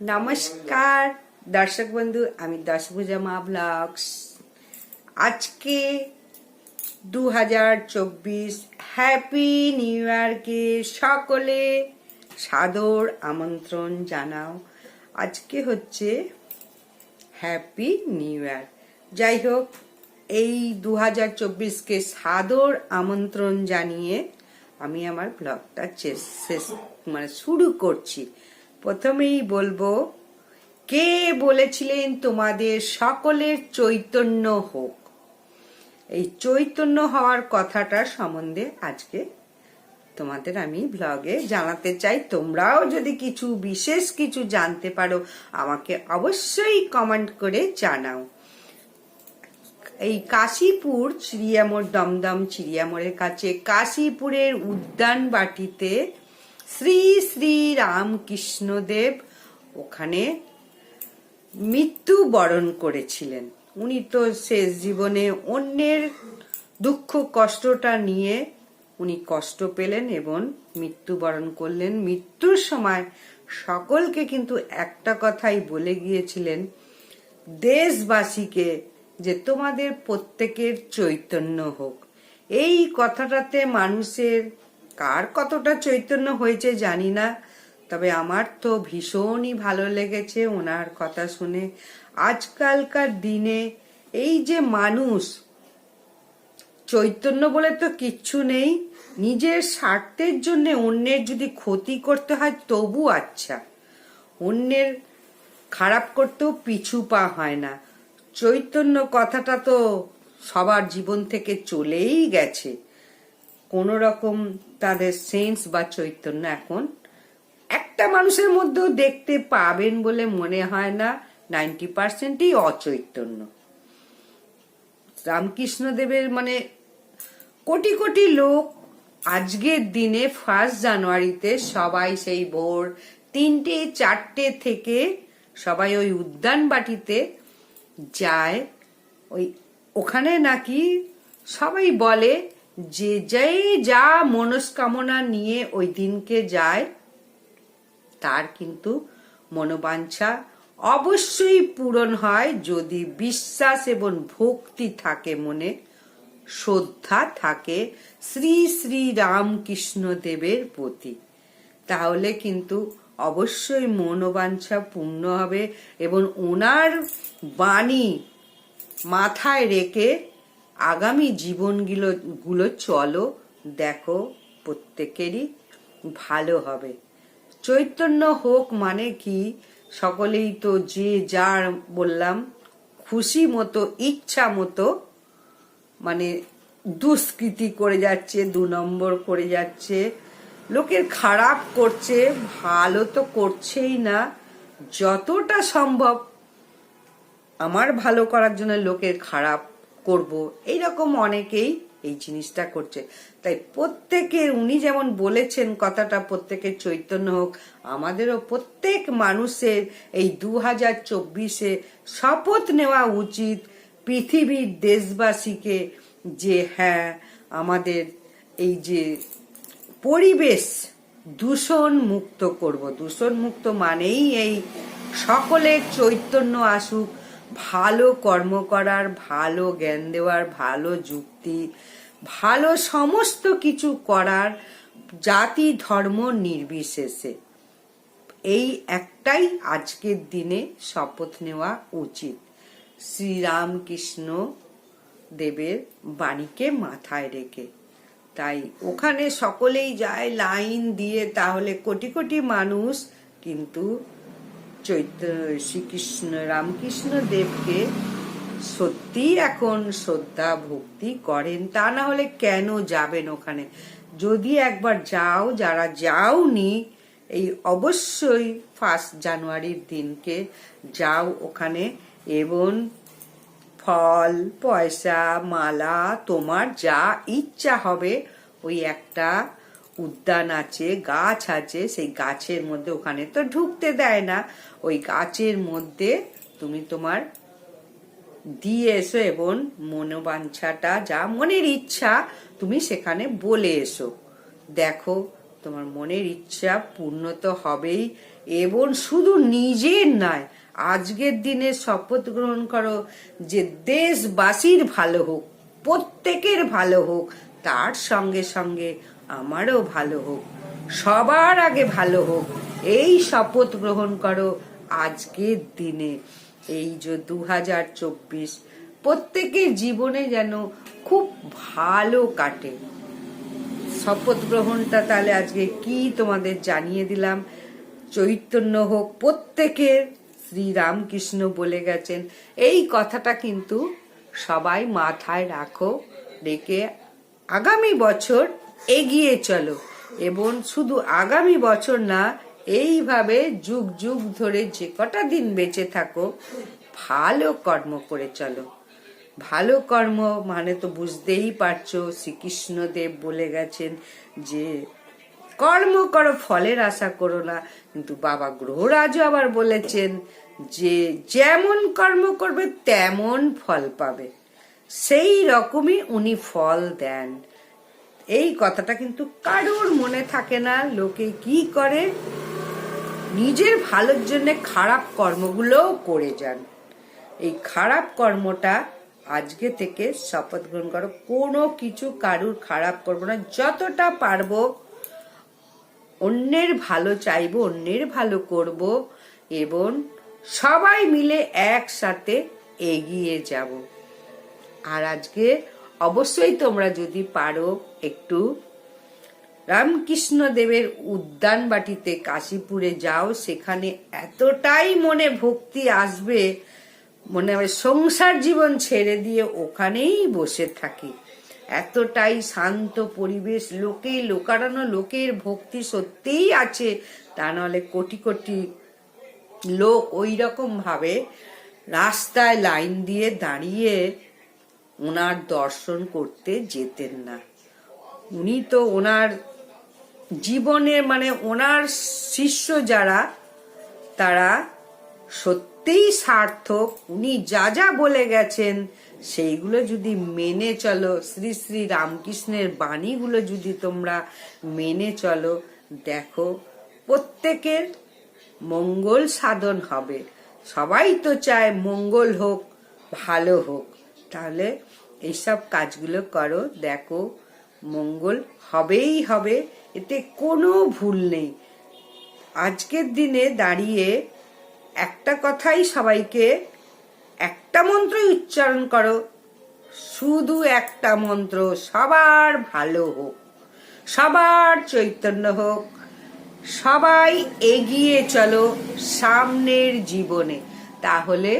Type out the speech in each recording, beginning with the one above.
নমস্কার, দর্শক বন্ধু, আমি দশভুজা মা ব্লগস। আজকে দু হাজার চব্বিশ হ্যাপি নিউ ইয়ারকে সকলে সাদর আমন্ত্রণ জানাও। আজকে হচ্ছে হ্যাপি নিউ ইয়ার যাই হোক, এই দু হাজার চব্বিশকে সাদর আমন্ত্রণ জানিয়ে আমি আমার ব্লগটা শেষ মানে শুরু করছি। প্রথমেই বলব, কে বলেছিলেন তোমাদের সকলের চৈতন্য হোক? এই চৈতন্য হওয়ার কথাটা সম্বন্ধে আজকে তোমাদের আমি ব্লগে জানাতে চাই। তোমরাও যদি কিছু, বিশেষ কিছু জানতে পারো, আমাকে অবশ্যই কমেন্ট করে জানাও। এই কাশীপুর চিড়িয়ামোড় দমদম চিড়িয়ামোড়ের কাছে কাশীপুরের উদ্যান বাটিতে শ্রী শ্রী রামকৃষ্ণদেব ওখানে মৃত্যু বরণ করেছিলেন। উনি তো শেষ জীবনে অন্যের দুঃখ, কষ্টটা নিয়ে উনি কষ্ট পেলেন এবং মৃত্যুবরণ করলেন। মৃত্যুর সময় সকলকে কিন্তু একটা কথাই বলে গিয়েছিলেন, দেশবাসীকে যে তোমাদের প্রত্যেকের চৈতন্য হোক। এই কথাটাতে মানুষের কার কতটা চৈতন্য হয়েছে জানি না, তবে আমার তো ভীষণই ভালো লেগেছে ওনার কথা শুনে। আজকালকার দিনে এই যে মানুষ, চৈতন্য বলে তো কিচ্ছু নেই, নিজের স্বার্থের জন্য অন্যের যদি ক্ষতি করতে হয় তবু আচ্ছা অন্যের খারাপ করতেও পিছু পা হয় না। চৈতন্য কথাটা তো সবার জীবন থেকে চলেই গেছে। কোনো রকম তাদের সেন্স বা চৈতন্য এখন একটা মানুষের মধ্যেও দেখতে পাবেন বলে মনে হয় না। নাইনটি পার্সেন্টই অচৈতন্য। রামকৃষ্ণদেবের মানে কোটি কোটি লোক আজকের দিনে ফার্স্ট জানুয়ারিতে সবাই সেই ভোর তিনটে, চারটে থেকে সবাই ওই উদ্যান বাটিতে যায়। ওই ওখানে নাকি সবাই বলে যে যেই যা মনস্কামনা নিয়ে ওই দিনকে যায়, তার কিন্তু মনোবাঞ্ছা অবশ্যই পূরণ হয় যদি বিশ্বাস এবং ভক্তি থাকে মনে, শ্রদ্ধা থাকে শ্রী শ্রী রামকৃষ্ণ দেবের প্রতি। তাহলে কিন্তু অবশ্যই মনোবাঞ্ছা পূর্ণ হবে এবং ওনার বাণী মাথায় রেখে আগামী জীবনগুলো, গুলো চলো, দেখো, প্রত্যেকেরই ভালো হবে। চৈতন্য হোক মানে কি, সকলেই তো যে যার বললাম, খুশি মতো, ইচ্ছা মতো মানে দুষ্কৃতি করে যাচ্ছে, দু নম্বর করে যাচ্ছে, লোকের খারাপ করছে, ভালো তো করছেই না, যতটা সম্ভব আমার ভালো করার জন্য লোকের খারাপ করব। এইরকম অনেকেই এই জিনিসটা করছে। তাই প্রত্যেকের, উনি যেমন বলেছেন কথাটা, প্রত্যেকের চৈতন্য হোক, আমাদেরও প্রত্যেক মানুষের এই দু হাজার চব্বিশে শপথ নেওয়া উচিত পৃথিবীর দেশবাসীকে যে হ্যাঁ আমাদের এই যে পরিবেশ দূষণ মুক্ত করব। দূষণ মুক্ত মানেই এই সকলের চৈতন্য আসুক ভালো কর্ম করার, ভালো জ্ঞান দেওয়ার, ভালো যুক্তি, ভালো সমস্ত কিছু করার জাতি ধর্ম নির্বিশেষে। এই একটাই আজকের দিনে শপথ নেওয়া উচিত। শ্রীরামকৃষ্ণ দেবের বাণীকে মাথায় রেখে। তাই ওখানে সকলেই যায়, লাইন দিয়ে, তাহলে কোটি কোটি মানুষ কিন্তু চৈত্র শ্রীকৃষ্ণ রামকৃষ্ণ দেবকে সত্যি এখন শ্রদ্ধা, ভক্তি করেন, তা না হলে কেন যাবেন ওখানে? যদি একবার যাও, যারা যাওনি, এই অবশ্যই ফার্স্ট জানুয়ারির দিনকে যাও ওখানে এবং ফল, পয়সা, মালা, তোমার যা ইচ্ছা হবে, ওই একটা উদ্যান আছে, গাছ আছে, সেই গাছের মধ্যে ওখানে তো ঢুকতে দেয় না। ওই গাছের মধ্যে তুমি তোমার দিয়ে এসো এবং মনোবাঞ্ছাটা, যা মনের ইচ্ছা, তুমি সেখানে বলে এসো। দেখো, তোমার মনের ইচ্ছা পূর্ণ তো হবেই এবং শুধু নিজের নয়, আজকের দিনে শপথ গ্রহণ করো যে দেশবাসীর ভালো হোক, প্রত্যেকের ভালো হোক, তার সঙ্গে সঙ্গে আমারও ভালো হোক, সবার আগে ভালো হোক, এই শপথ গ্রহণ করো আজকের দিনে। এই যে দু হাজার চব্বিশ, প্রত্যেকের জীবনে যেন খুব ভালো কাটে। শপথ গ্রহণটা তাহলে আজকে কি তোমাদের জানিয়ে দিলাম। চৈতন্য হোক, প্রত্যেকের, শ্রীরামকৃষ্ণ বলে গেছেন। এই কথাটা কিন্তু সবাই মাথায় রাখো, রেখে আগামী বছর এগিয়ে চলো। এবং শুধু আগামী বছর না, এইভাবে যুগ যুগ ধরে যে কটা দিন বেঁচে থাকো, ভালো কর্ম করে চলো। ভালো কর্ম মানে তো বুঝতেই পারছ, শ্রীকৃষ্ণদেব বলে গেছেন যে, কর্ম করো, ফলের আশা করো না। কিন্তু বাবা গ্রহরাজও আবার বলেছেন যে, যেমন কর্ম করবে, তেমন ফল পাবে। সেই রকমই উনি ফল দেন। এই কথাটা কিন্তু কারোর মনে থাকে না, লোকে কি করে? নিজের ভালোর জন্য খারাপ কর্মগুলোও করে যান। এই খারাপ কর্মটা আজকে থেকে শপথ গ্রহণ করো, কোনো কিছু কারুর খারাপ করব না, যতটা পারব অন্যের ভালো চাইব, অন্যের ভালো করব এবং সবাই মিলে একসাথে এগিয়ে যাব। আর আজকে অবশ্যই তোমরা যদি পারো একটু রামকৃষ্ণ দেবের উদ্যান বাটিতে কাশীপুরে যাও, সেখানে এতটাই মনে ভক্তি আসবে, মনে হবে সংসার জীবন ছেড়ে দিয়ে ওখানেই বসে থাকি। এতটাই শান্ত পরিবেশ, লোকে লোকারানো লোকের ভক্তি সত্যিই আছে, তা নাহলে কোটি কোটি লোক ওই রকম ভাবে রাস্তায় লাইন দিয়ে দাঁড়িয়ে ওনার দর্শন করতে যেতেন না। উনি তো ওনার জীবনের মানে ওনার শিষ্য যারা, তারা সত্যিই সার্থক। উনি যা যা বলে গেছেন, সেইগুলো যদি মেনে চলো, শ্রী শ্রী রামকৃষ্ণের বাণীগুলো যদি তোমরা মেনে চলো, দেখো প্রত্যেকের মঙ্গল সাধন হবে। সবাই তো চায় মঙ্গল হোক, ভালো হোক। তাহলে এইসব কাজগুলো করো, দেখো, মঙ্গল হবেই হবে, এতে কোনো ভুল নেই। আজকের দিনে দাঁড়িয়ে একটা কথাই সবাইকে, একটা মন্ত্রই উচ্চারণ করো, শুধু একটা মন্ত্র সবার ভালো হোক, সবার চৈতন্য হোক, সবাই এগিয়ে চলো সামনের জীবনে। তাহলে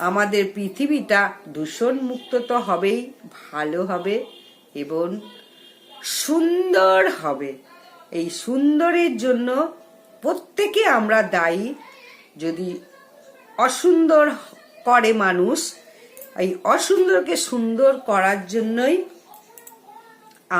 আমাদের পৃথিবীটা দূষণ মুক্ত তো হবেই, ভালো হবে এবং সুন্দর হবে। এই সুন্দরের জন্য প্রত্যেকে আমরা দায়ী। যদি অসুন্দর করে মানুষ, এই অসুন্দরকে সুন্দর করার জন্যই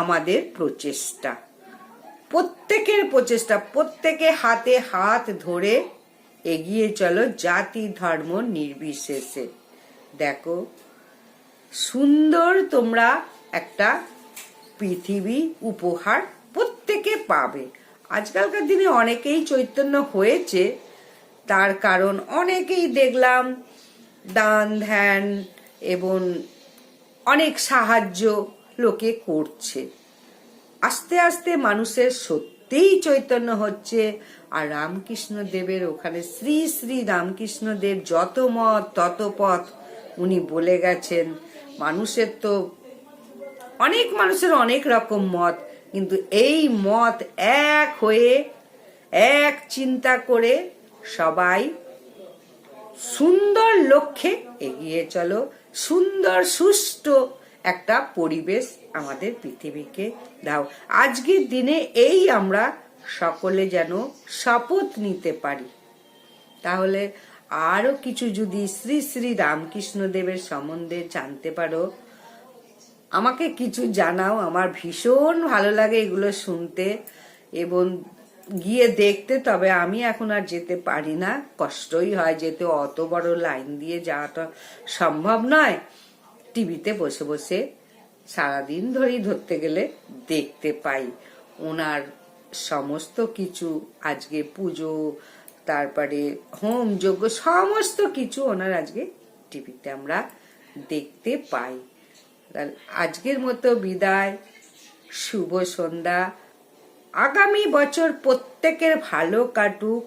আমাদের প্রচেষ্টা। প্রত্যেকের প্রচেষ্টা, প্রত্যেকে হাতে হাত ধরে এগিয়ে চলো জাতি ধর্ম নির্বিশেষে। দেখো, সুন্দর তোমরা একটা পৃথিবী উপহার প্রত্যেকে পাবে। আজকালকার দিনে অনেকেই চৈতন্য হয়েছে, তার কারণ অনেকেই দেখলাম দান, ধ্যান এবং অনেক সাহায্য লোকে করছে। আস্তে আস্তে মানুষের সত্যিই চৈতন্য হচ্ছে। আর রামকৃষ্ণ দেবের ওখানে শ্রী শ্রী রামকৃষ্ণ দেব যত মত, তত পথ উনি বলে গেছেন। মানুষের তো অনেক মানুষের অনেক রকম মত, কিন্তু এই মত এক হয়ে, এক চিন্তা করে সবাই সুন্দর লক্ষ্যে এগিয়ে চলো, সুন্দর সুষ্ঠু একটা পরিবেশ আমাদের পৃথিবীকে দাও। আজকের দিনে এই আমরা সকলে যেন শপথ নিতে পারি। তাহলে আরও কিছু যদি শ্রী শ্রী রামকৃষ্ণ দেবের সম্বন্ধে জানতে পারো, আমাকে কিছু জানাও। আমার ভীষণ ভালো লাগে এগুলো শুনতে এবং গিয়ে দেখতে, তবে আমি এখন আর যেতে পারি না। কষ্টই হয় যেতে, অত বড় লাইন দিয়ে যাওয়াটা সম্ভব নয়। টিভিতে বসে বসে সারাদিন ধরেই ধরতে গেলে দেখতে পাই। ওনার সমস্ত কিছু, আজকে পুজো, তারপরে হোম যজ্ঞ, সমস্ত কিছু ওনার আজকে টিভিতে আমরা দেখতে পাই। আজকের মতো বিদায়, শুভ সন্ধ্যা। আগামী বছর প্রত্যেকের ভালো কাটুক।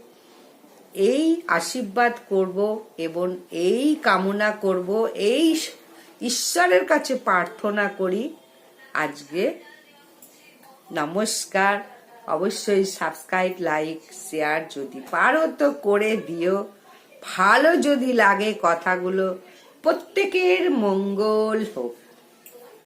এই আশীর্বাদ করব এবং এই কামনা করব, এই ঈশ্বরের কাছে প্রার্থনা করি। আজকে নমস্কার। অবশ্যই সাবস্ক্রাইব লাইক শেয়ার যদি পারো তো করে দিও। ভালো যদি লাগে কথাগুলো। প্রত্যেকের মঙ্গল হোক।